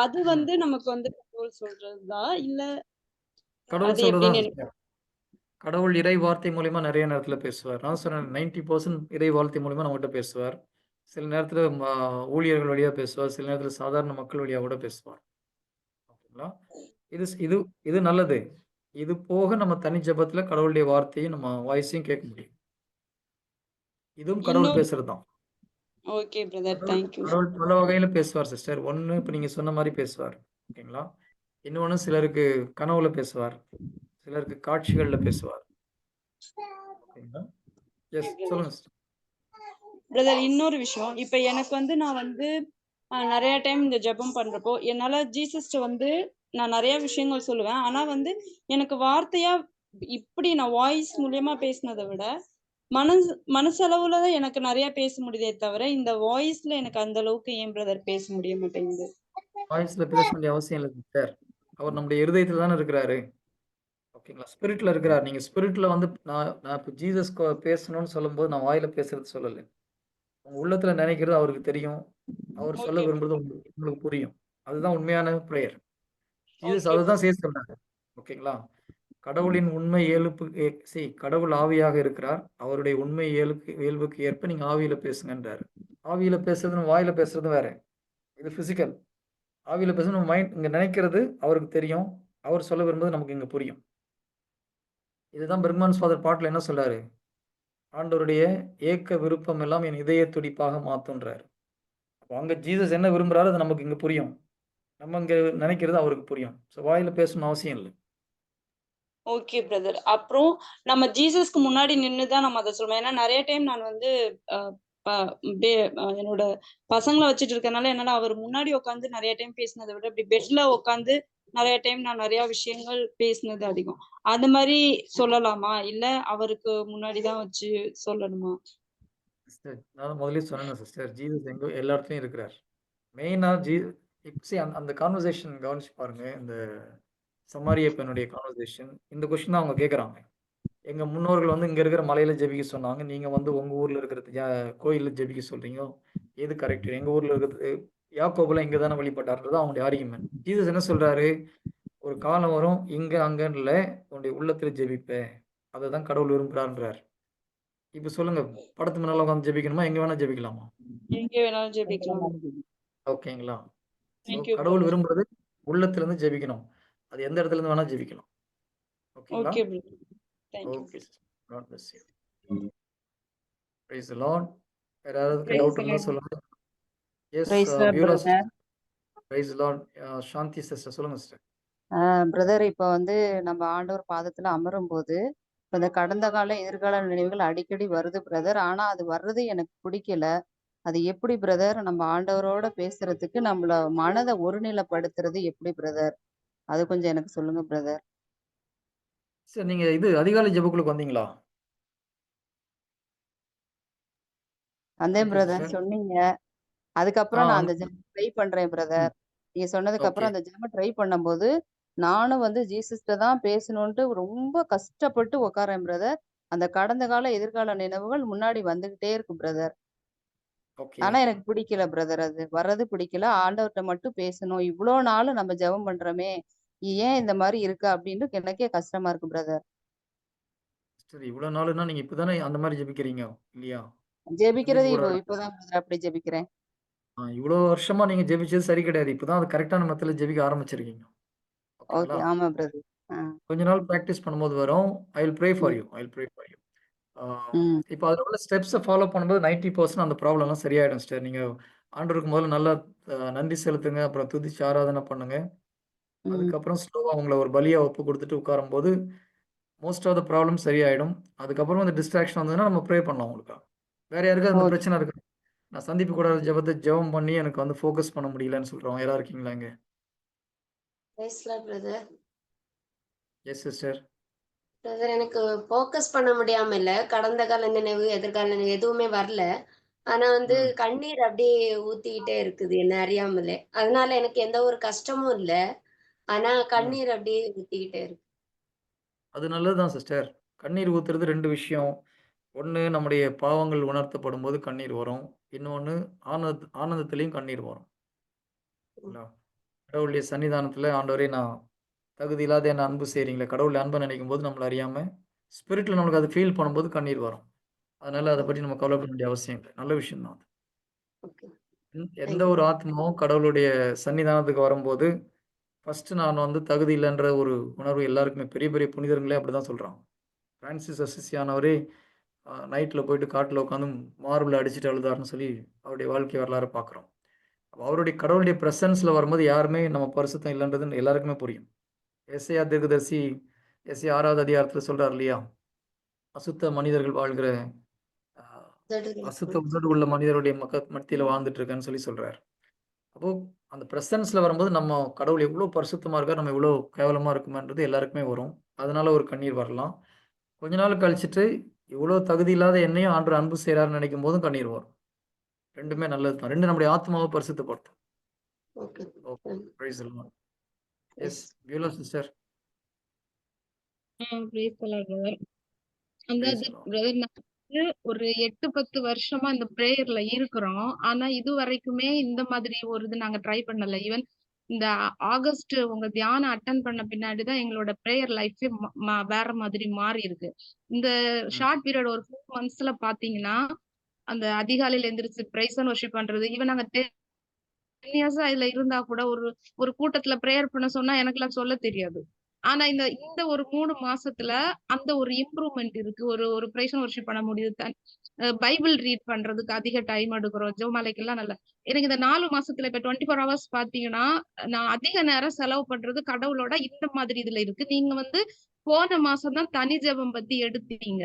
அது. வந்து நமக்கு வந்து கடவுள் சொல்றதா? இல்ல கடவுள் சொல்றது. கடவுள் இறை வார்த்தை மூலியமா நெறைய நேரத்துல பேசுவார். நான் சொன்னேன் 90% இறை வார்த்தை மூலியமா நம்மகிட்ட பேசுவார். சில நேரத்துல ஊழியர்கள் வழியா பேசுவார். சில நேரத்துல சாதாரண மக்கள் வழியா கூட பேசுவார். ஓகேங்களா? இது இது இது நல்லது. இது போக நம்ம தனி ஜெபத்துல கடவுளுடைய வார்த்தையும் நம்ம வாய்ஸையும் கேட்க முடியும். இதுவும் கடவுள் இன்னும் பேசுறது தான். Okay brother. கடவுள் தேங்க் யூ. கடவுள் பல வகையில பேசுவார் சிஸ்டர். ஒண்ணு இப்ப நீங்க சொன்ன மாரி பேசுவார். ஓகேங்களா? இன்னொன்னு சிலருக்கு கனவுல பேசுவார். சிலருக்கு காட்சிகள்ல பேசுவார். எஸ். சொல்லுங்க. பிரதர் இன்னொரு விஷயம். இப்ப எனக்கு வந்து நான் வந்து நெறைய டைம் இந்த ஜெபம் பண்றப்போ, என்னால ஜீசஸ்ட்ட வந்து நான் நெறைய விஷயங்கள் சொல்லுவேன். ஆனா வந்து எனக்கு வார்த்தையா இப்படி நான் வாய்ஸ் மூலியமா பேசினத விட, மனசு மனசளவுல தான் எனக்கு நெறைய பேச முடியுதே தவிர, இந்த வாய்ஸ்ல எனக்கு அந்த அளவுக்கு ஏன் பிரதர் பேச முடிய மாட்டேங்குது? வாய்ஸ்ல பேச வேண்டிய அவசியம் இல்ல சிஸ்டர். அவர் நம்முடைய இருதயத்துல தானே இருக்கிறாரு. ஓகேங்களா? ஸ்பிரிட்ல இருக்கிறார். நீங்க ஸ்பிரிட்ல வந்து நான் நான் இப்ப ஜீசஸ் பேசணும்னு சொல்லும்போது நான் வாயில பேசுறது சொல்லல. உங்க உள்ளத்துல நெனைக்கிறது அவருக்கு தெரியும். அவர் சொல்ல விரும்புறது. உங்களுக்கு புரியும். அதுதான் உண்மையான பிரேயர். ஜீசஸ் அததான். செய்ய சொன்னாரு. ஓகேங்களா? கடவுளின் உண்மை இயல்பு எ சி கடவுள் ஆவியாக இருக்கிறார். அவருடைய உண்மை இயலுக்கு இயல்புக்கு ஏற்ப நீங்க ஆவியில பேசுங்கன்றாரு. ஆவியில பேசுறதும், வாயில பேசுறதும் வேற. இது பிசிக்கல். ஆவியில பேசுறது நம்ம மைண்ட் இங்க நினைக்கிறது அவருக்கு தெரியும். அவர் சொல்ல விரும்புவது நமக்கு இங்க புரியும். இதுதான் பெர்க்மன்ஸ் ஃபாதர் பாட்டில் என்ன சொல்றாரு? ஆண்டவருடைய ஏக்க விருப்பம் எல்லாம் என் இதய துடிப்பாக மாத்துன்றாரு. அப்போ அங்கே ஜீசஸ் என்ன விரும்புறாரோ அது நமக்கு இங்கே புரியும். நம்ம இங்கே நினைக்கிறது அவருக்கு புரியும். ஸோ வாயில் பேசணும்னு அவசியம் இல்லை ஓகே பிரதர். அப்புறம் நம்ம ஜீசஸ்க்கு முன்னாடி நின்று தான் நம்ம அதை சொல்லுவோம். ஏன்னா நிறைய டைம் நான் வந்து என்னோட பசங்களை வச்சுட்டு இருக்கனால, என்னால அவர் முன்னாடி உட்காந்து நிறைய டைம் பேசினதை விட, இப்படி பெட்ல உட்காந்து நிறைய டைம் நான் நிறைய விஷயங்கள் பேசினது அதிகம். அந்த மாதிரி சொல்லலாமா? இல்ல அவருக்கு முன்னாடி தான் வச்சு சொல்லணுமா? நான் முதல்ல சொன்னேன் சிஸ்டர். ஜீசஸ் எங்க எல்லா இடத்துலயும் இருக்கிறார். மெயினா ஜீ அந்த அந்த கான்வர்சேஷன் கவனிச்சு பாருங்க. இந்த சமாரிய பெண்ணுடைய கான்வர்சேஷன். இந்த கொஸ்டின் தான் அவங்க கேட்கறாங்க. எங்க முன்னோர்கள் வந்து இங்க இருக்கிற மலையில ஜெபிக்க சொன்னாங்க. நீங்க வந்து உங்க ஊர்ல இருக்கிறது ய கோயில்ல ஜெபிக்க சொல்றீங்க. எது கரெக்ட்? எங்க ஊர்ல இருக்கிறது யாக்கோபுலாம் இங்க தானே வழிபட்டார்ன்றது அவங்களுடைய ஆர்கியுமென்ட். ஜீசஸ் என்ன சொல்றாரு? ஒரு காலம் வரும் இங்க, அங்கன்னு இல்ல. உன்னுடைய உள்ளத்துல ஜெபிப்ப. அததான் கடவுள் விரும்புறார்ன்றார். இப்ப சொல்லுங்க. படத்து முன்னால உட்கார்ந்து ஜெபிக்கணுமா? எங்க வேணா ஜெபிக்கலாமா? எங்க வேணாலும் ஜெபிக்கலாம். ஓகேங்களா? கடவுள். விரும்புறது உள்ளத்துல இருந்து ஜெபிக்கணும். அது எந்த இடத்துல இருந்து வேணா. ஓகேங்களா? Okay. God bless you. Praise the lord. வேற யாராவது பிரைஸ் டவுட் தி இருந்தா லார்ட். சொல்லுங்க. Yes. Sister. Praise lord. Shanthi sister சொல்லுங்க சிஸ்டர். பிரதர் இப்ப வந்து நம்ம ஆண்டவர் பாதத்துல அமரும்போது, இப்ப இந்த கடந்த கால, எதிர்கால நினைவுகள் அடிக்கடி வருது பிரதர். ஆனா அது வர்றது எனக்கு பிடிக்கல. அது எப்படி பிரதர் நம்ம ஆண்டவரோட பேசுறதுக்கு நம்மள மனத ஒருநிலைப்படுத்துறது எப்படி பிரதர்? அது கொஞ்சம் எனக்கு சொல்லுங்க பிரதர். சார் நீங்க இது அதிகாலை ஜெபக்குழுக்கு வந்தீங்களா? வந்தேன் பிரதர். சொன்னீங்க. அதுக்கப்புறம் நான் அந்த ஜெபம் ட்ரை பண்றேன் பிரதர். நீங்க சொன்னதுக்கு. அப்புறம் அந்த ஜெபம் ட்ரை பண்ணும்போது, நானும் வந்து ஜீசஸ்ட்ட தான் பேசணுன்ட்டு ரொம்ப கஷ்டப்பட்டு உட்கார்றேன் பிரதர். அந்த கடந்த கால, எதிர்கால நினைவுகள் முன்னாடி வந்துகிட்டே இருக்கு பிரதர். ஆனா எனக்கு பிடிக்கல பிரதர் அது. வர்றது பிடிக்கல. ஆண்டவர்ட்ட மட்டும் பேசணும். இவ்ளோ நாளு நம்ம ஜெபம் பண்றோமே! ஏன் இந்த மாரி இருக்கு அப்படின்னு எனக்கே கஷ்டமா இருக்கு பிரதர். சிஸ்டர் இவ்வளோ நாளுன்னா நீங்க இப்ப தானே அந்த மாரி ஜெபிக்கிறீங்க இல்லையா? ஜெபிக்கிறது இப்போ. இப்பதான் பிரதர் அப்படி ஜெபிக்கிறேன். ஆ இவ்வளோ வருஷமா நீங்க ஜெபிச்சது சரி கிடையாது. இப்ப தான் அது கரெக்ட்டான மெத்தட்ல ஜெபிக்க ஆரம்பிச்சிருக்கீங்க. ஓகே. ஆமா பிரதர். கொஞ்ச நாள் பிராக்டிஸ் பண்ணும்போது வரும். I will pray for. You. I will pray for you. இப்ப அதுல உள்ள ஸ்டெப்ஸ ஃபாலோ பண்ணும்போது 90% அந்த ப்ராப்ளம்லாம் சரியாயிடும் சிஸ்டர். நீங்க ஆண்டவருக்கு முதல்ல நல்லா நன்றி செலுத்துங்க. அப்புறம் துதிச்சு ஆராதனை பண்ணுங்க. அதுக்கப்புறம் ஸ்லோவா உங்கள ஒரு பலியா ஒப்பு குடுத்துட்டு உட்காரும்போது, மோஸ்ட் ஆஃப் த ப்ராப்ளம் சரியாயிடும். அதுக்கப்புறம் அந்த டிஸ்ட்ராக்ஷன் வந்ததுன்னா நம்ம ப்ரே பண்ணலாம் உங்களுக்காக. வேற யாருக்காவது அந்த. பிரச்சனை இருக்கா? நான் சந்திப்பு கூடார ஜெபத்த ஜெபம் பண்ணி எனக்கு வந்து ஃபோக்கஸ் பண்ண முடியலன்னு சொல்றவங்க யாராவது இருக்கீங்களா இங்க? Yes sister. பிரதர் எனக்கு ஃபோக்கஸ் பண்ண முடியாம இல்ல. கடந்த கால நினைவு, எதிர்கால நினைவு எதுவுமே வரல. ஆனா வந்து. கண்ணீர் அப்படியே ஊத்திக்கிட்டே இருக்குது என்ன அறியாமலே. அதனால எனக்கு எந்த ஒரு கஷ்டமும் இல்ல. ஆனா. கண்ணீர் அப்படியே ஊத்திக்கிட்டே இருக்கு. அது நல்லது தான் சிஸ்டர். கண்ணீர் ஊத்துறது 2 விஷயம். ஒண்ணு நம்முடைய பாவங்கள் உணர்த்தப்படும்போது கண்ணீர் வரும். இன்னொன்னு ஆனந்த் ஆனந்தத்திலயும் கண்ணீர் வரும். கடவுளுடைய சன்னிதானத்துல ஆண்டவரே நான் தகுதி இல்லாத என்ன அன்பு செய்றீங்களே, கடவுளுடைய அன்ப நினைக்கும்போது நம்மள அறியாம ஸ்பிரிட்ல நம்மளுக்கு அது ஃபீல் பண்ணும்போது கண்ணீர் வரும். அதனால அத பத்தி நம்ம கவலைப்பட வேண்டிய அவசியம் இல்ல. நல்ல விஷயம் தான் அது. எந்த ஒரு ஆத்மாவும் கடவுளுடைய சன்னிதானத்துக்கு வரும்போது, ஃபர்ஸ்ட்டு நான் வந்து தகுதி இல்லன்ற ஒரு உணர்வு எல்லாருக்குமே பெரிய பெரிய புனிதர்களே அப்படிதான் சொல்றாங்க. பிரான்சிஸ் அசிசியானவரே அ நைட்ல போயிட்டு காட்டுல உட்காந்து மார்பிள அடிச்சுட்டு அழுதாருன்னு சொல்லி அவருடைய வாழ்க்கை வரலாற பார்க்குறோம். அவருடைய கடவுளுடைய பிரசன்ஸ்ல வரும்போது யாருமே நம்ம பரிசுத்தம் இல்லன்றது எல்லாருக்குமே புரியும். எசையா தீர்க்கதரிசி எசையா 6வது அதிகாரத்துல சொல்றார் இல்லையா? அசுத்த மனிதர்கள் வாழ்கிற அசுத்த. உதடு உள்ள மனிதருடைய மக்க மத்தியில வாழ்ந்துட்டு இருக்கேன்னு சொல்லி சொல்றார். அப்போ அந்த பிரசன்ஸ்ல வரும்போது நம்ம கடவுள் எவ்வளோ பரிசுத்தமா இருக்கார், நம்ம எவ்வளோ கேவலமா இருக்கோமன்றது எல்லாருக்குமே வரும். அதனால ஒரு கண்ணீர் வரலாம். கொஞ்ச நாள் கழிச்சுட்டு இவ்வளோ தகுதி இல்லாத என்னையும் ஆண்டவர் அன்பு செய்றாருன்னு நினைக்கும்போதும் கண்ணீர் வரும். 2மே நல்லது தான். 2 நம்முடைய ஆத்மாவ பரிசுத்தப்படுத்தும். ஓகே. ஓகே. ம். Praise the lord. Yes. Beulah sister. Brother. அந்த. பிரதர் ஒரு 8, 10 வருஷமா இந்த பிரேயர்ல இருக்கிறோம். ஆனா இதுவரைக்குமே இந்த மாதிரி ஒரு இது நாங்க ட்ரை பண்ணல. ஈவன் இந்த ஆகஸ்ட் உங்க தியானம் அட்டெண்ட் பண்ண பின்னாடி தான் எங்களோட பிரேயர் லைஃபே ம ம வேற மாதிரி மாறி இருக்கு. இந்த ம். ஷார்ட் பீரியட் ஒரு 4 மந்த்ஸ்ல பார்த்தீங்கன்னா, அந்த அதிகாலையில எந்திரிச்சு பிரைஸ் அண்ட் வொர்ஷிப் பண்றது. ஈவன் நாங்க 10 இயர்ஸா இதுல இருந்தா கூட ஒரு ஒரு கூட்டத்துல பிரேயர் பண்ண சொன்னா எனக்கெல்லாம் சொல்ல தெரியாது. ஆனா இந்த இந்த ஒரு 3 மாசத்துல அந்த ஒரு இம்ப்ரூவ்மென்ட் இருக்கு. ஒரு ஒரு பிரைஸ் அண்ட் வொர்ஷிப் பண்ண முடியுது. பைபிள் ரீட் பண்றதுக்கு அதிக டைம் எடுக்கிறோம். ஜெபமாலைக்கெல்லாம் நல்ல எனக்கு இந்த 4 மாசத்துல இப்ப 24 ஹவர்ஸ் பார்த்தீங்கன்னா, நான் அதிக நேரம் செலவு பண்றது கடவுளோட இந்த மாதிரி இதுல இருக்கு. நீங்க வந்து போன மாசம் தான் தனி ஜெபம் பத்தி எடுத்தீங்க.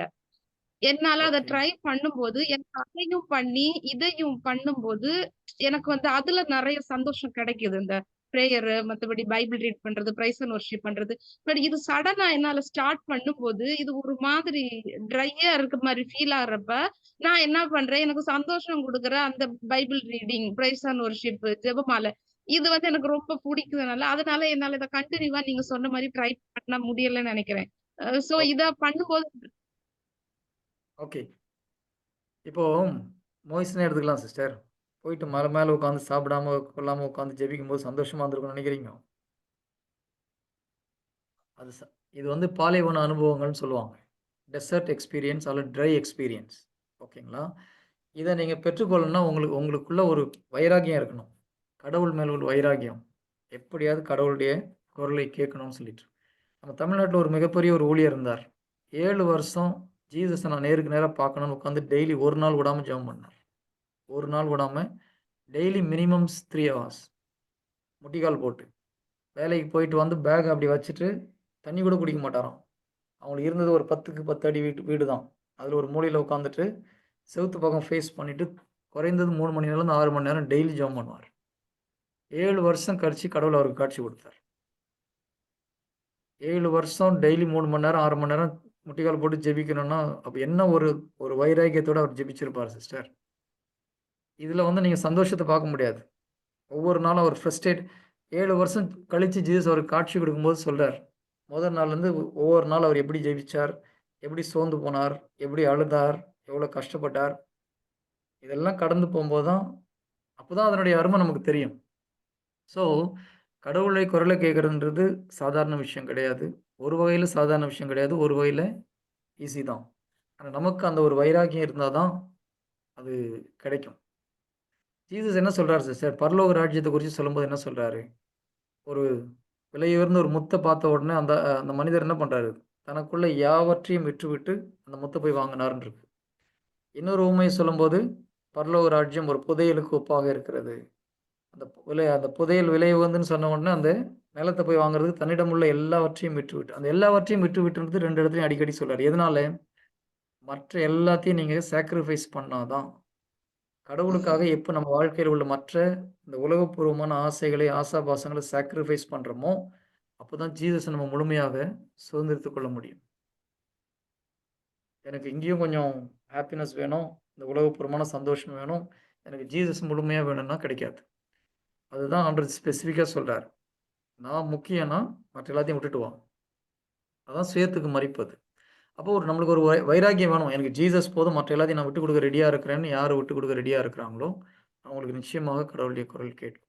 என்னால அத. ட்ரை பண்ணும்போது, எனக்கு அதையும் பண்ணி, இதையும் பண்ணும்போது, எனக்கு வந்து அதுல நெறைய சந்தோஷம் கிடைக்குது. இந்த பிரேயரு, மத்தபடி பைபிள் ரீட் பண்றது, பிரைஸ் அண்ட் வொர்ஷிப் பண்றது. பட் இது சடனா என்னால ஸ்டார்ட் பண்ணும்போது, இது ஒரு மாதிரி ட்ரையா இருக்க மாரி ஃபீல் ஆகுறப்ப, நான் என்ன பண்றேன், எனக்கு சந்தோஷம் குடுக்குற அந்த Bible reading, praise and worship, ஜெபமாலை, இது வந்து எனக்கு ரொம்ப புடிக்கிறதுனால, அதனால என்னால இத கன்டினியூவா நீங்க சொன்ன மாரி ட்ரை பண்ண முடியலன்னு நெனைக்கிறேன். சோ இத பண்ணும்போது ஓகே. இப்போ மோய்ஸ்னே எடுத்துக்கலாம் சிஸ்டர். போயிட்டு மலை மேலே உட்காந்து சாப்பிடாம, கொள்ளாம உட்காந்து ஜெபிக்கும்போது சந்தோஷமா இருந்திருக்கும்னு நினைக்கிறீங்க? அது இது வந்து பாலைவன அனுபவங்கள்னு சொல்லுவாங்க. டெசர்ட் எக்ஸ்பீரியன்ஸ் அல்லது ட்ரை எக்ஸ்பீரியன்ஸ். ஓகேங்களா? இதை நீங்கள் பெற்றுக்கொள்ளணும்னா உங்களுக்கு உங்களுக்குள்ள ஒரு வைராகியம் இருக்கணும். கடவுள் மேல ஒரு வைராகியம் எப்படியாவது கடவுளுடைய குரலை கேட்கணும்னு சொல்லிட்டு. நம்ம தமிழ்நாட்டில் ஒரு மிகப்பெரிய ஒரு ஊழியர் இருந்தார். ஏழு வருஷம் ஜீசஸை நான் நேருக்கு நேராக பார்க்கணும்னு உட்காந்து டெய்லி ஒரு நாள் விடாமல் ஜெபம் பண்ணார். ஒரு நாள் விடாமல் டெய்லி மினிமம்ஸ் த்ரீ ஹவர்ஸ். முட்டிக்கால் போட்டு. வேலைக்கு போயிட்டு வந்து பேக் அப்படி வச்சுட்டு, தண்ணி கூட குடிக்க மாட்டாராம். அவங்களுக்கு இருந்தது ஒரு 10க்கு 10 அடி வீட்டு வீடு தான். அதில் ஒரு மூலையில் உட்காந்துட்டு, செவுத்து பக்கம் ஃபேஸ் பண்ணிவிட்டு குறைந்தது மூணு மணி நேரம்லேருந்து ஆறு மணி நேரம் டெய்லி ஜாம் பண்ணுவார். ஏழு வருஷம் கழித்து கடவுள் அவருக்கு காட்சி கொடுத்தார். ஏழு வருஷம் டெய்லி மூணு மணி நேரம், ஆறு மணி நேரம் முட்டிக்கால் போட்டு ஜெபிக்கணும்னா, அப்போ என்ன ஒரு ஒரு வைராக்கியத்தோடு அவர் ஜெபிச்சிருப்பார் சிஸ்டர். இதில் வந்து நீங்கள் சந்தோஷத்தை பார்க்க முடியாது. ஒவ்வொரு நாளும் அவர் ஃப்ரஸ்ட்ரேட் ஏழு வருஷம் கழிச்சு ஜீசஸ் அவருக்கு காட்சி கொடுக்கும்போது சொல்கிறார் முதல் நாள்லேருந்து ஒவ்வொரு நாள் அவர் எப்படி ஜெயிச்சார் எப்படி சோர்ந்து போனார், எப்படி அழுதார், எவ்வளோ கஷ்டப்பட்டார். இதெல்லாம் கடந்து போகும்போது தான் அப்பதான் அதனுடைய அருமை நமக்கு தெரியும். ஸோ, கடவுளை குரலை கேட்குறதுன்றது சாதாரண விஷயம் கிடையாது. ஒரு வகையில் சாதாரண விஷயம் கிடையாது. ஒரு வகையில் ஈஸி தான். ஆனால் நமக்கு அந்த ஒரு வைராக்கியம் இருந்தால் தான் அது கிடைக்கும். ஜீசஸ் என்ன சொல்றாரு சார் பரலோக ராஜ்யத்தை குறித்து சொல்லும்போது என்ன சொல்றாரு? ஒரு விலையுயர்ந்த ஒரு முத்தை பார்த்த உடனே அந்த அந்த மனிதர் என்ன பண்றாரு? தனக்குள்ள யாவற்றையும் விற்றுவிட்டு அந்த முத்தை போய் வாங்கினார்ன்னு இருக்கு. இன்னொரு உண்மையை சொல்லும்போது, பரலோக ராஜ்யம் ஒரு புதையலுக்கு ஒப்பாக இருக்கிறது. அந்த விலை அந்த புதையல் விலை வந்துன்னு சொன்ன உடனே அந்த நிலத்தை போய் வாங்குறதுக்கு தன்னிடம் உள்ள எல்லாவற்றையும் விற்றுவிட்டு அந்த எல்லாவற்றையும் விற்றுவிட்டுன்றது 2 இடத்துலயும் அடிக்கடி சொல்றாரு. எதனால? மற்ற எல்லாத்தையும் நீங்க சாக்ரிஃபைஸ் பண்ணாதான் கடவுளுக்காக எப்போ நம்ம வாழ்க்கையில் உள்ள மற்ற இந்த உலகப்பூர்வமான ஆசைகளை, ஆசாபாசங்களை சாக்ரிஃபைஸ் பண்ணுறோமோ அப்போதான் ஜீசஸ நம்ம முழுமையாக சுதந்திரித்து கொள்ள முடியும். எனக்கு இங்கேயும் கொஞ்சம் ஹாப்பினஸ் வேணும். இந்த உலகப்பூர்வமான சந்தோஷம் வேணும். எனக்கு ஜீசஸ் முழுமையாக வேணும்னா கிடைக்காது. அதுதான் ஆண்டவர் ஸ்பெசிஃபிக்காக சொல்கிறார் நான் முக்கியம்னா, மற்ற எல்லாத்தையும் விட்டுட்டு வா. அதான் சுயத்துக்கு மறிப்பது. அப்போ ஒரு நம்மளுக்கு ஒரு வை வைராக்கியம் வேணும். எனக்கு ஜீசஸ் போதும். மற்ற எல்லாத்தையும் நான் விட்டு கொடுக்க ரெடியா இருக்கிறேன்னு யாரு விட்டு கொடுக்க ரெடியா இருக்கிறாங்களோ, அவங்களுக்கு நிச்சயமாக கடவுளுடைய குரல் கேட்கும்.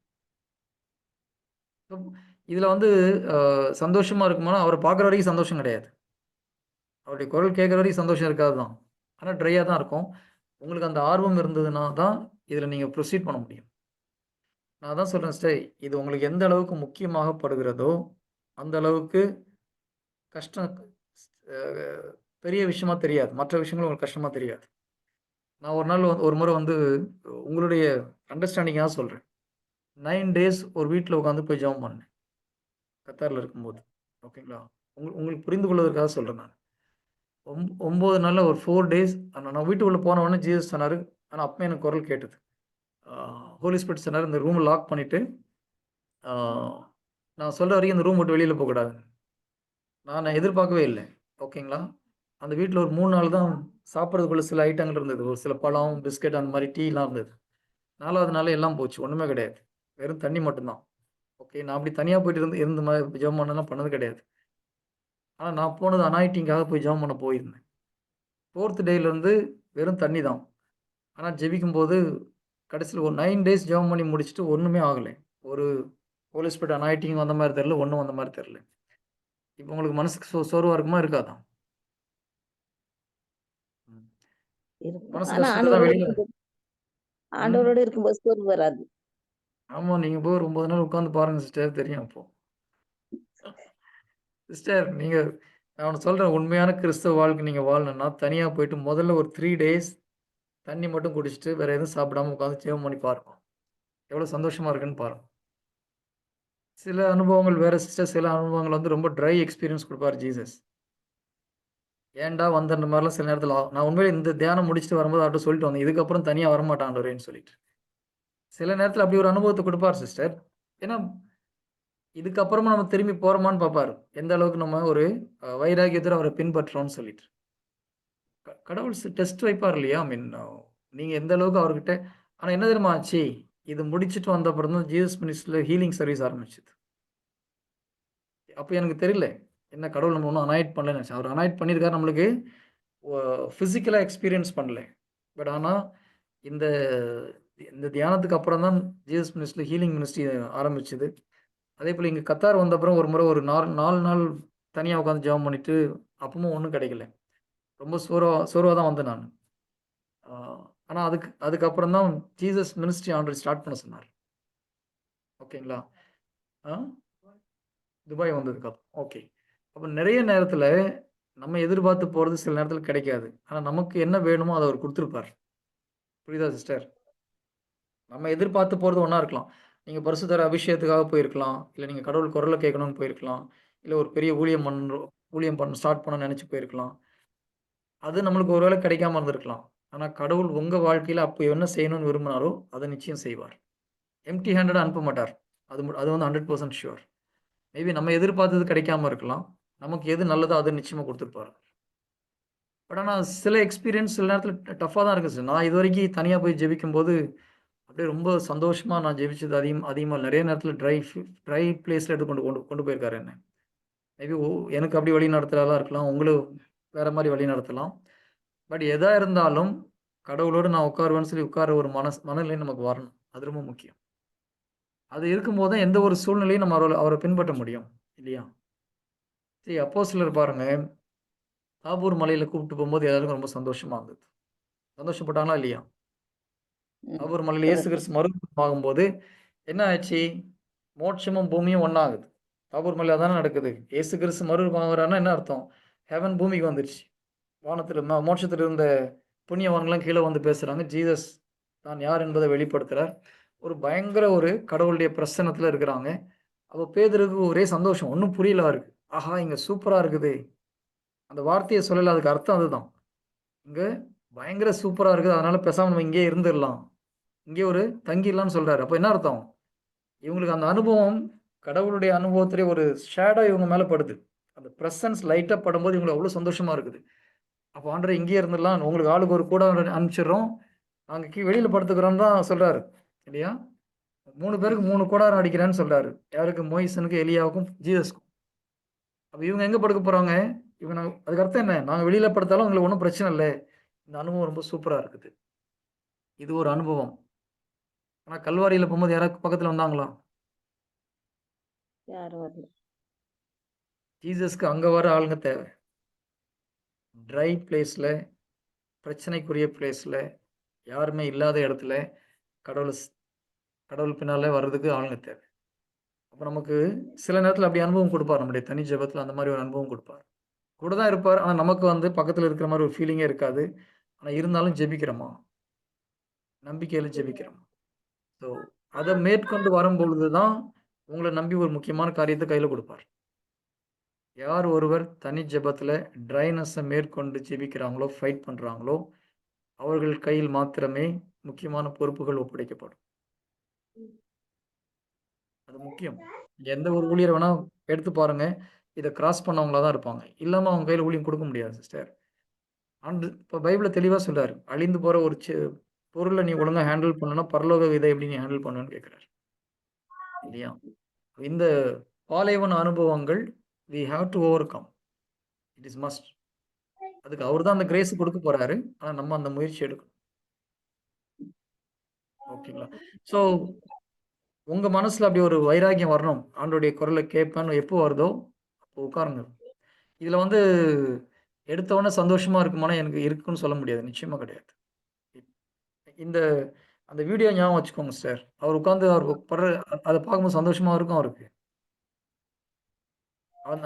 இதில் வந்து சந்தோஷமாக சந்தோஷமா இருக்குமானா, அவரை பார்க்குற வரைக்கும் சந்தோஷம் கிடையாது. அவருடைய குரல் கேட்குற வரைக்கும் சந்தோஷம் இருக்காது தான். ஆனால் ட்ரையாக தான் இருக்கும். உங்களுக்கு அந்த ஆர்வம் இருந்ததுனா தான், இதில் நீங்கள் ப்ரொசீட் பண்ண முடியும். நான் தான் சொல்கிறேன் ஸ்டே இது உங்களுக்கு எந்த அளவுக்கு முக்கியமாகப்படுகிறதோ அந்த அளவுக்கு கஷ்டம் பெரிய விஷயமா தெரியாது. மற்ற விஷயங்களும் உங்களுக்கு கஷ்டமா தெரியாது. நான் ஒரு நாள் வந்து ஒரு முறை வந்து உங்களுடைய அண்டர்ஸ்டாண்டிங்காக சொல்கிறேன் நைன் டேஸ் ஒரு வீட்டில் உட்காந்து போய் ஜெபம் பண்ணேன். கத்தாரில் இருக்கும்போது. ஓகேங்களா? உங்க உங்களுக்கு புரிந்து கொள்வதற்காக சொல்கிறேன் நான். ஒம் ஒம்பது நாளில் ஒரு ஃபோர் டேஸ் நான் வீட்டுக்குள்ளே போன உடனே ஜீசஸ் சொன்னார் ஆனால் அப்போ எனக்கு குரல் கேட்டது. ஹோலி ஸ்பிரிட் சொன்னார் இந்த ரூமை லாக் பண்ணிவிட்டு நான் சொல்கிற வரைக்கும் இந்த ரூம் விட்டு வெளியில் போகக்கூடாது நான் எதிர்பார்க்கவே இல்லை ஓகேங்களா? அந்த வீட்டில் ஒரு மூணு நாள் தான் சாப்பிட்றதுக்குள்ள சில ஐட்டங்கள் இருந்தது. ஒரு சில பழம், பிஸ்கட் அந்த மாதிரி டீலாம் இருந்தது. நாலாவது நாளே எல்லாம் போச்சு. ஒன்றுமே கிடையாது. வெறும் தண்ணி மட்டும்தான் ஓகே. நான் அப்படி தனியாக போயிட்டு இருந்து இருந்த மாதிரி ஜெபம் பண்ணலாம் பண்ணது கிடையாது. ஆனால் நான் போனது அனாயிட்டிங்காக போய் ஜெபம் பண்ண போயிருந்தேன். 4த் டேலருந்து வெறும் தண்ணி தான். ஆனா ஜெபிக்கும்போது கடைசியில் ஒரு நைன் டேஸ் ஜெபம் பண்ணி முடிச்சுட்டு ஒன்றுமே ஆகலை ஒரு போலீஸ் போய்ட்டு அனாயிட்டிங் வந்த மாதிரி தெரில ஒன்றும் வந்த மாதிரி தெரியல. இப்போ உங்களுக்கு மனசுக்கு சோ சோர்வாக இருக்குமா? இருக்காதான் ம். இருக்கும். மனசு ஆனா ஆண்டவரோட. ஆண்டவரோட இருக்கும்போது சோர்வு வராது. ஆமா. நீங்க போய் ஒரு 9 நாள் உட்கார்ந்து பாருங்க சிஸ்டர் தெரியும் அப்போ. சிஸ்டர் நீங்க நான் சொல்றேன். உண்மையான கிறிஸ்தவ வாழ்க்கை நீங்க வாழணும்னா, தனியா போயிட்டு முதல்ல ஒரு 3 டேஸ் தண்ணி மட்டும் குடிச்சுட்டு, வேற எதுவும் சாப்பிடாம உட்கார்ந்து ஜெபம் பண்ணி பாருங்க. எவ்வளோ சந்தோஷமா இருக்குன்னு பாருங்க. சில அனுபவங்கள் வேற சிஸ்டர் சில அனுபவங்கள் வந்து ரொம்ப ட்ரை எக்ஸ்பீரியன்ஸ் குடுப்பாரு ஜீசஸ். ஏன்டா வந்தன்ற மாதிரிலாம் சில நேரத்தில் நான் உண்மையிலே இந்த தியானம் முடிச்சுட்டு வரும்போது அவர்கிட்ட சொல்லிட்டு வந்தேன். இதுக்கப்புறம் தனியாக வரமாட்டான்றேன்னு சொல்லிட்டு. சில நேரத்தில் அப்படி ஒரு அனுபவத்தை கொடுப்பார் சிஸ்டர். ஏன்னா, இதுக்கப்புறமா நம்ம திரும்பி போகிறோமான்னு பார்ப்பார் எந்த அளவுக்கு நம்ம ஒரு வைராகியத்தில் அவரை பின்பற்றுறோம்னு சொல்லிட்டு. க கடவுள் டெஸ்ட் வைப்பார் இல்லையா? ஐ மீன் நீங்கள் எந்த அளவுக்கு அவர்கிட்ட ஆனால் என்ன தெரியுமா ஆச்சு? இது முடிச்சுட்டு வந்த அப்புறம் தான் ஜீசஸ் மினிஸ்டரில் ஹீலிங் சர்வீஸ் ஆரம்பிச்சது. அப்போ எனக்கு தெரியல. என்ன கடவுள் நம்ம ஒன்றும் அனாய்ட் பண்ணலன்னு நெனச்சேன். அவர் அனாய்ட் பண்ணியிருக்காரு நம்மளுக்கு ஃபிசிக்கலாக எக்ஸ்பீரியன்ஸ் பண்ணல. பட் ஆனால் இந்த இந்த தியானத்துக்கு அப்புறம் தான் ஜீசஸ் மினிஸ்ட்ரி ஹீலிங் மினிஸ்ட்ரி ஆரம்பிச்சது. அதேபோல இங்கே கத்தார் வந்த அப்புறம் ஒரு முறை ஒரு நாலு நாலு நாள் தனியாக உட்காந்து ஜெபம் பண்ணிட்டு, அப்பவும் ஒன்றும் கிடைக்கல. ரொம்ப சோர்வா சோர்வாக தான் வந்தேன் நான் ஆனால் அதுக்கு அதுக்கப்புறம் தான் ஜீசஸ் மினிஸ்ட்ரி ஆண்டவர் ஸ்டார்ட் பண்ண சொன்னார் ஓகேங்களா? ஆ துபாய் வந்ததுக்கு அப்புறம். ஓகே. அப்போ நிறைய நேரத்தில் நம்ம எதிர்பார்த்து போகிறது சில நேரத்தில் கிடைக்காது. ஆனால் நமக்கு என்ன வேணுமோ அதை அவர் கொடுத்துருப்பார் புரியுதா சிஸ்டர்? நம்ம எதிர்பார்த்து போகிறது ஒன்றா இருக்கலாம். நீங்கள் பரிசு தர அபிஷேகத்துக்காக போயிருக்கலாம். இல்லை நீங்கள் கடவுள் குரல கேட்கணும்னு போயிருக்கலாம். இல்லை ஒரு பெரிய ஊழியம் பண்ண ஊழியம் பண்ண ஸ்டார்ட் பண்ண நினச்சி போயிருக்கலாம். அது நம்மளுக்கு ஒரு வேளை கிடைக்காம இருந்திருக்கலாம். ஆனால் கடவுள் உங்கள் வாழ்க்கையில் அப்போ என்ன செய்யணும்னு விரும்பினாரோ, அதை நிச்சயம் செய்வார். எம்டி ஹேண்டடா அனுப்ப மாட்டார். அது அது வந்து ஹண்ட்ரட் பர்சன்ட் ஷுவர் மேபி நம்ம எதிர்பார்த்தது கிடைக்காம இருக்கலாம். நமக்கு எது நல்லதோ அது நிச்சயமா கொடுத்துருப்பாரு பட் ஆனா சில எக்ஸ்பீரியன்ஸ் சில நேரத்தில் டஃப்பாக தான் இருக்கு சார் நான் இதுவரைக்கும் தனியா போய் ஜெபிக்கும்போது, அப்படியே ரொம்ப சந்தோஷமா நான் ஜெபிச்சது அதிகம் அதிகமா நிறைய நேரத்தில் ட்ரை ட்ரை பிளேஸ்ல எடுத்து கொண்டு கொண்டு கொண்டு போயிருக்காரு என்ன. மேபி ஓ எனக்கு அப்படி வழி நடத்துறதா இருக்கலாம். உங்களும் வேற மாதிரி வழி நடத்தலாம். பட் எதா இருந்தாலும் கடவுளோடு நான் உட்காருவேன்னு சொல்லி உட்கார ஒரு மனஸ் மனநிலை நமக்கு வரணும். அது ரொம்ப முக்கியம். அது இருக்கும்போது தான் எந்த ஒரு சூழ்நிலையும் நம்ம அவரை அவரை பின்பற்ற முடியும். இல்லையா? சரி அப்போஸ்தலர் பாருங்க. தாபூர் மலையில கூப்பிட்டு போம்போது எல்லாருக்கும் ரொம்ப சந்தோஷமா இருந்தது. சந்தோஷப்பட்டாங்களா இல்லையா? தாபூர் மலையில இயேசு கிறிஸ்து மறுரூபமாகும்போது என்ன ஆச்சு? மோட்சமும் பூமியும் ஒண்ணாகுது. தாபூர் மலையில அதானே நடக்குது. இயேசு கிறிஸ்து மறுரூபமாகுறார்ன்னா என்ன அர்த்தம்? ஹெவன் பூமிக்கு வந்துருச்சு. வானத்தில மோட்சத்தில இருந்த புண்ணியவான்கள்லாம் கீழ வந்து பேசுறாங்க. ஜீசஸ் தான் யார் என்பதை வெளிப்படுத்துறார். ஒரு பயங்கர ஒரு கடவுளுடைய பிரசன்னத்தில இருக்கிறாங்க. அப்ப பேதுருக்கு ஒரே சந்தோஷம். ஒண்ணும் புரியல அவருக்கு. ஆஹா! இங்க சூப்பரா இருக்குது. அந்த வார்த்தையை சொல்லல. அதுக்கு அர்த்தம் அதுதான். இங்க பயங்கர சூப்பரா இருக்குது. அதனால பேசாம நம்ம இங்கேயே இருந்துடலாம் இங்கேயே ஒரு தங்கிடலாம்னு சொல்றாரு. அப்ப என்ன அர்த்தம்? இவங்களுக்கு அந்த அனுபவம் கடவுளுடைய அனுபவத்திலே ஒரு ஷேடோ இவங்க மேல படுது. அந்த பிரசன்ஸ் லைட்டா படும்போது இவங்களுக்கு அவ்வளோ சந்தோஷமா இருக்குது. அப்போ ஆண்டரை இங்கேயே இருந்துடலாம். உங்களுக்கு ஆளுக்கு ஒரு கூட அனுப்பிச்சிடுறோம். நாங்க கீ வெளியில படுத்துக்கிறோம்னு தான் சொல்றாரு. இல்லையா? மூணு பேருக்கு மூணு கூடாரம் அடிக்கிறேன்னு சொல்றாரு. யாருக்கு? மோயிசனுக்கு, எலியாவுக்கும், ஜீசஸ்க்கும். அப்ப இவங்க எங்க படுக்க போறாங்க? இவங்க நாங்க அதுக்கு அர்த்தம் என்ன? நாங்க வெளியில படுத்தாலும் எங்களுக்கு ஒண்ணும் பிரச்சனை இல்ல. இந்த அனுபவம் ரொம்ப சூப்பரா இருக்குது. இது ஒரு அனுபவம். ஆனா கல்வாரியில போம்போது யாராவது பக்கத்துல வந்தாங்களா? ஜீசஸ்க்கு அங்க வர ஆளுங்க தேவை ட்ரை பிளேஸ்ல பிரச்சனைக்குரிய பிளேஸ்ல யாருமே இல்லாத இடத்துல கடவுள் கடவுள் பின்னால வர்றதுக்கு ஆளுங்க தேவை இப்போ நமக்கு சில நேரத்தில் அப்படி அனுபவம் கொடுப்பார் நம்முடைய தனி ஜெபத்தில் அந்த மாதிரி ஒரு அனுபவம் கொடுப்பார். கூட தான் இருப்பார். ஆனால் நமக்கு வந்து பக்கத்தில் இருக்கிற மாதிரி ஒரு ஃபீலிங்கே இருக்காது. ஆனால் இருந்தாலும் ஜெபிக்கிறோமா? நம்பிக்கையில் ஜெபிக்கிறோமா? ஸோ அதை மேற்கொண்டு வரும்பொழுது தான் உங்களை நம்பி ஒரு முக்கியமான காரியத்தை கையில் கொடுப்பார். யார் ஒருவர் தனி ஜெபத்தில் ட்ரைனஸை மேற்கொண்டு ஜெபிக்கிறாங்களோ ஃபைட் பண்ணுறாங்களோ அவர்கள் கையில் மாத்திரமே முக்கியமான பொறுப்புகள் ஒப்படைக்கப்படும். அது முக்கியம். எந்த ஒரு ஊழியர் வேணா எடுத்து பாருங்க. இதை கிராஸ் பண்ணவங்களா தான் இருப்பாங்க. இல்லாமல் அவங்க கையில் ஊழியம் கொடுக்க முடியாது சிஸ்டர் அண்ட் இப்போ பைபிளில் தெளிவாக சொல்றாரு. அழிந்து போகிற ஒரு பொருளை நீ ஒழுங்காக ஹேண்டில் பண்ணனா பரலோக விதை எப்படி நீ ஹேண்டில் பண்ணுன்னு கேட்குறாரு இல்லையா? இந்த பாலைவன அனுபவங்கள் we have to overcome it is must அதுக்கு அவர் தான் அந்த கிரேஸ் கொடுக்க போறாரு. ஆனால் நம்ம அந்த முயற்சி எடுக்கணும். ஓகேங்களா ஸோ உங்க மனசுல அப்படி ஒரு வைராக்கியம் வரணும். ஆண்டோடைய குரலை கேட்பேன்னு எப்போ வருதோ அப்போ உட்காருங்க. இதுல வந்து எடுத்தவொடனே சந்தோஷமாக சந்தோஷமா இருக்குமானா எனக்கு இருக்குன்னு சொல்ல முடியாது. நிச்சயமா கிடையாது. இந்த அந்த வீடியோ ஞாபகம் வச்சுக்கோங்க சார் அவர் உட்காந்து அவர் படுற அதை பார்க்கும்போது சந்தோஷமா இருக்கும் அவருக்கு.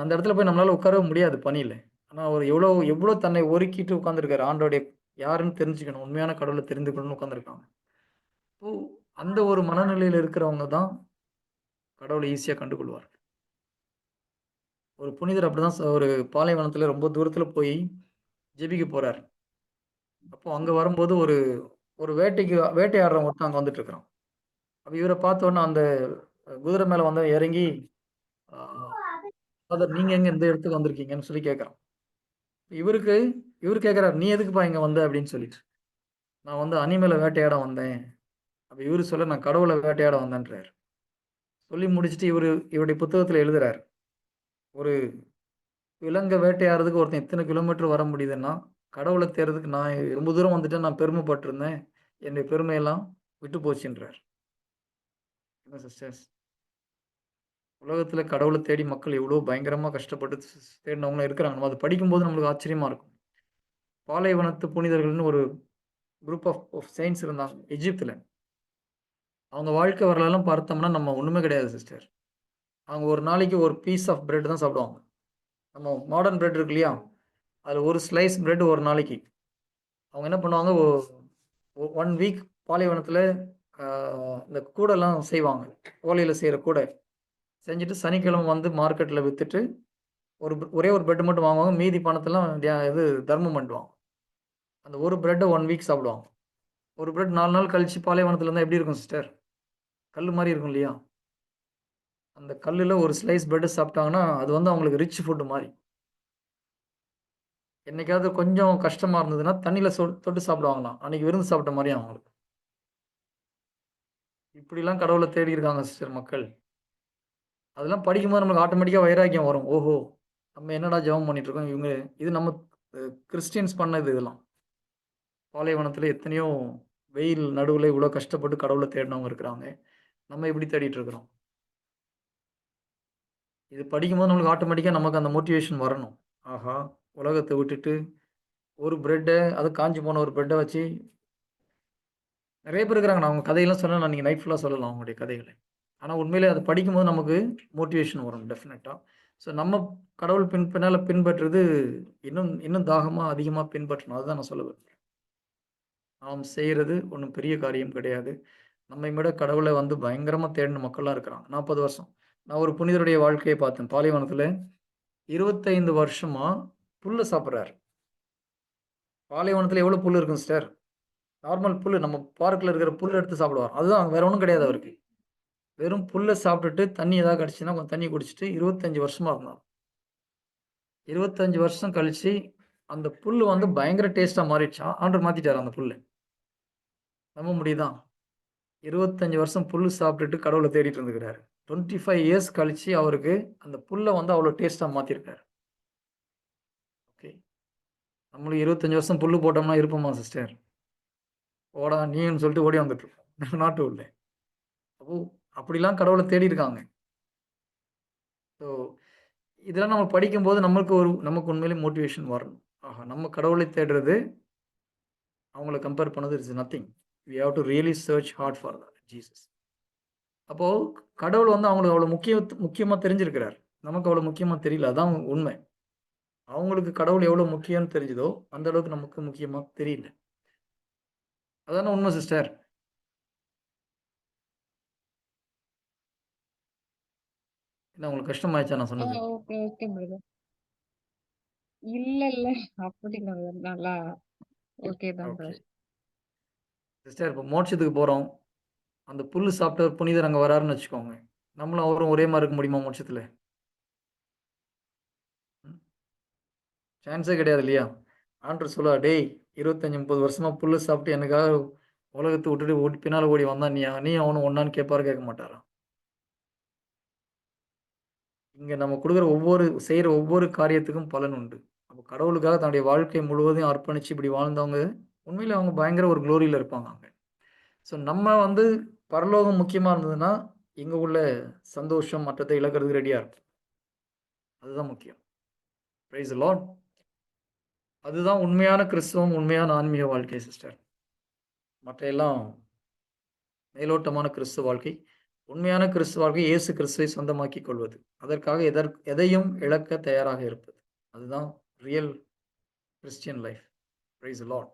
அந்த இடத்துல போய் நம்மளால உட்காரவே முடியாது பணியில. ஆனா அவர் எவ்வளோ எவ்வளோ தன்னை ஒருக்கிட்டு உட்காந்துருக்காரு ஆண்டோடைய யாருன்னு தெரிஞ்சுக்கணும். உண்மையான கடவுளை தெரிந்துக்கணும்னு உட்காந்துருக்காங்க அந்த ஒரு மனநிலையில் இருக்கிறவங்க தான் கடவுளை ஈஸியாக கண்டுகொள்வார் ஒரு புனிதர் அப்படிதான் ஒரு பாலைவனத்தில் ரொம்ப தூரத்தில் போய் ஜெபிக்க போறார். அப்போ அங்கே வரும்போது ஒரு ஒரு வேட்டைக்கு வேட்டையாடுறவங்க ஒருத்தன் அங்கே வந்துட்டு இருக்கிறான். அப்போ இவரை பார்த்தோன்னே அந்த குதிரை மேலே வந்த இறங்கி ஃபாதர் நீங்க எங்க இந்த இடத்துக்கு வந்திருக்கீங்கன்னு சொல்லி கேட்குறான். இவருக்கு இவர் கேட்குறாரு நீ எதுக்குப்பா இங்க வந்த? அப்படின்னு சொல்லிட்டு. நான் வந்து அனிமலை வேட்டையாட வந்தேன். அப்ப இவரு சொல்ல நான் கடவுளை வேட்டையாட வந்தேன்றார். சொல்லி முடிச்சுட்டு இவரு இவருடைய புத்தகத்துல எழுதுறாரு. ஒரு விலங்கை வேட்டையாடுறதுக்கு ஒருத்தன் இத்தனை கிலோமீட்டர் வர முடியுதுன்னா கடவுளை தேடுறதுக்கு நான் ரொம்ப தூரம் வந்துட்டு நான் பெருமைப்பட்டிருந்தேன் என்னுடைய பெருமையெல்லாம் விட்டு போச்சுன்றார். சிஸ்டர்ஸ் உலகத்துல கடவுளை தேடி மக்கள் எவ்வளோ பயங்கரமா கஷ்டப்பட்டு தேடினவங்களும் இருக்கிறாங்க. நம்ம அதை படிக்கும்போது நம்மளுக்கு ஆச்சரியமா இருக்கும். பாலைவனத்து புனிதர்கள்னு ஒரு குரூப் ஆஃப் ஆஃப் சயின்ஸ் இருந்தாங்க. எஜிப்தில் அவங்க வாழ்க்கை வரலாம் பார்த்தோம்னா நம்ம ஒன்றுமே கிடையாது சிஸ்டர் அவங்க ஒரு நாளைக்கு ஒரு பீஸ் ஆஃப் பிரெட் தான் சாப்பிடுவாங்க. நம்ம மாடர்ன் பிரெட் இருக்கு இல்லையா? அதில் ஒரு ஸ்லைஸ் பிரெட் ஒரு நாளைக்கு. அவங்க என்ன பண்ணுவாங்க? ஒன் வீக் பாலைவனத்தில் இந்த கூடைலாம் செய்வாங்க. ஓலையில் செய்கிற கூடை. செஞ்சுட்டு சனிக்கிழமை வந்து மார்க்கெட்டில் விற்றுட்டு ஒரு ஒரே ஒரு பிரெட் மட்டும் வாங்குவாங்க. மீதி பணத்தெல்லாம் இது தர்மம் பண்ணுவாங்க அந்த ஒரு பிரெட்டை ஒன் வீக் சாப்பிடுவாங்க. ஒரு பிரெட் நாலு நாள் கழிச்சு பாலைவனத்தில் இருந்தால் எப்படி இருக்கும் சிஸ்டர் கல் மாதிரி இருக்கும் இல்லையா? அந்த கல்லில் ஒரு ஸ்லைஸ் பிரெட்டு சாப்பிட்டாங்கன்னா அது வந்து அவங்களுக்கு ரிச் ஃபுட்டு மாதிரி. என்னைக்காவது கொஞ்சம் கஷ்டமாக இருந்ததுன்னா தண்ணியில் சொ தொட்டு சாப்பிடுவாங்களாம். அன்னைக்கு விருந்து சாப்பிட்ட மாதிரி அவங்களுக்கு இப்படிலாம் கடவுளை தேடி இருக்காங்க சிஸ்டர் மக்கள். அதெல்லாம் படிக்கும்போது நம்மளுக்கு ஆட்டோமேட்டிக்காக வைராக்கியம் வரும். ஓஹோ நம்ம என்னடா ஜெபம் பண்ணிட்டு இருக்கோம்? இவங்க இது நம்ம கிறிஸ்டியன்ஸ் பண்ணது இதெல்லாம். பாலைவனத்தில் எத்தனையோ வெயில் நடுவில் இவ்வளோ கஷ்டப்பட்டு கடவுளை தேடினவங்க இருக்கிறாங்க. நம்ம எப்படி தேடிட்டு இருக்கிறோம் இது படிக்கும்போது நம்மளுக்கு ஆட்டோமேட்டிக்காக நமக்கு அந்த மோட்டிவேஷன் வரணும். ஆஹா உலகத்தை விட்டுட்டு ஒரு பிரெட்டை அது காஞ்சி போன ஒரு பிரெட்டை வச்சு நிறைய பேர் இருக்கிறாங்க. நான் அவங்க கதையெல்லாம் சொன்னால் நான் நீங்கள் நைட் ஃபுல்லாக சொல்லலாம் அவங்களுடைய கதைகளை. ஆனால் உண்மையிலே அது படிக்கும்போது நமக்கு மோட்டிவேஷன் வரும் டெஃபினட்டாக ஸோ நம்ம கடவுள் பின் பின்னால் பின்பற்றுறது இன்னும் இன்னும் தாகமாக அதிகமாக பின்பற்றணும். அதுதான் நான் சொல்ல விரும்புகிறேன் நாம் செய்கிறது ஒன்றும் பெரிய காரியம் கிடையாது. நம்மை விட கடவுளை வந்து பயங்கரமாக தேடின மக்கள்லாம் இருக்கிறாங்க. நாற்பது வருஷம். நான் ஒரு புனிதருடைய வாழ்க்கையை பார்த்தேன். பாலைவனத்தில் இருபத்தைந்து வருஷமா புல்ல சாப்பிட்றாரு. பாலைவனத்தில் எவ்வளோ புல் இருக்கும் சிஸ்டர் நார்மல் புல் நம்ம பார்க்கில் இருக்கிற புல் எடுத்து சாப்பிடுவார். அதுதான் வேற ஒன்றும் கிடையாது அவருக்கு. வெறும் புல்லை சாப்பிட்டுட்டு தண்ணி ஏதாவது கிடச்சின்னா கொஞ்சம் தண்ணி குடிச்சிட்டு இருபத்தஞ்சு வருஷமா இருந்தார். இருபத்தஞ்சு வருஷம் கழிச்சு அந்த புல் வந்து பயங்கர டேஸ்ட்டாக மாறிடுச்சா. ஆண்டர் மாற்றிட்டார் அந்த புல்லு. நம்ப முடியுதான் இருபத்தஞ்சி வருஷம் புல் சாப்பிட்டுட்டு கடவுளை தேடிட்டு இருந்துக்கிறாரு. டுவெண்ட்டி ஃபைவ் இயர்ஸ் கழிச்சு அவருக்கு அந்த புல்லை வந்து அவ்வளோ டேஸ்ட்டாக மாற்றிருக்காரு ஓகே நம்மளும் இருபத்தஞ்சி வருஷம் புல் போட்டோம்னா இருப்போமா சிஸ்டர் ஓடா நீன்னு சொல்லிட்டு ஓடி வந்துட்டுருக்கோம் நாட்டு உள்ள அப்போ அப்படிலாம் கடவுளை தேடி இருக்காங்க ஸோ இதெல்லாம் நம்ம படிக்கும்போது நம்மளுக்கு ஒரு நமக்கு உண்மையிலே மோட்டிவேஷன் வரணும். ஆஹா நம்ம கடவுளை தேடுறது அவங்கள கம்பேர் பண்ணது it's nothing we have to really search hard for Jesus அப்போது கடவுள் வந்து அவங்களுக்கு அவ்வளோ முக்கிய முக்கியமாக தெரிஞ்சிருக்கிறார். நமக்கு அவ்வளோ முக்கியமாக தெரியல. அதான் உண்மை. அவங்களுக்கு கடவுள் எவ்வளோ முக்கியம்னு தெரிஞ்சதோ அந்த அளவுக்கு நமக்கு முக்கியமாக தெரியல. அதான உண்மை சிஸ்டர்? என்ன உங்களுக்கு கஷ்டமாயிடுச்சா நான் சொன்னது? ஓகே ஓகே பிரதர் இல்ல இல்ல. அப்படி. நல்லா ஓகே தான் பிரதர் சிஸ்டர் இப்போ மோட்சத்துக்கு போகிறோம் அந்த புல் சாப்பிட்டவர் புனிதர் அங்கே வராருன்னு வச்சுக்கோங்க. நம்மளும் அவரும் ஒரே மாதிரி இருக்க முடியுமா மோட்சத்தில்? சான்ஸே கிடையாது இல்லையா? ஆண்டர் சொல்லா டேய் இருபத்தஞ்சி முப்பது வருஷமா புல்லு சாப்பிட்டு எனக்காக உலகத்தை விட்டுட்டு ஓடி பின்னால் ஓடி வந்தான் நீ நீ அவனும் ஒன்னான்னு கேட்பாரு கேட்க மாட்டாரா? இங்கே நம்ம கொடுக்குற ஒவ்வொரு செய்கிற ஒவ்வொரு காரியத்துக்கும் பலன் உண்டு. அப்போ கடவுளுக்காக தன்னுடைய வாழ்க்கை முழுவதும் அர்ப்பணித்து இப்படி வாழ்ந்தவங்க உண்மையில் அவங்க பயங்கர ஒரு க்ளோரியில் இருப்பாங்க அங்கே. ஸோ நம்ம வந்து பரலோகம் முக்கியமாக இருந்ததுன்னா இங்கே உள்ள சந்தோஷம் மற்றதை இழக்கிறதுக்கு ரெடியாக இருக்கும் அதுதான் முக்கியம். ப்ரைஸ் லாட் அதுதான் உண்மையான கிறிஸ்தவம் உண்மையான ஆன்மீக வாழ்க்கை சிஸ்டர் மற்ற எல்லாம் மேலோட்டமான கிறிஸ்துவ வாழ்க்கை உண்மையான கிறிஸ்துவ வாழ்க்கை இயேசு கிறிஸ்துவை சொந்தமாக்கி கொள்வது. அதற்காக எதற்கு எதையும் இழக்க தயாராக இருப்பது. அதுதான் real Christian life praise lord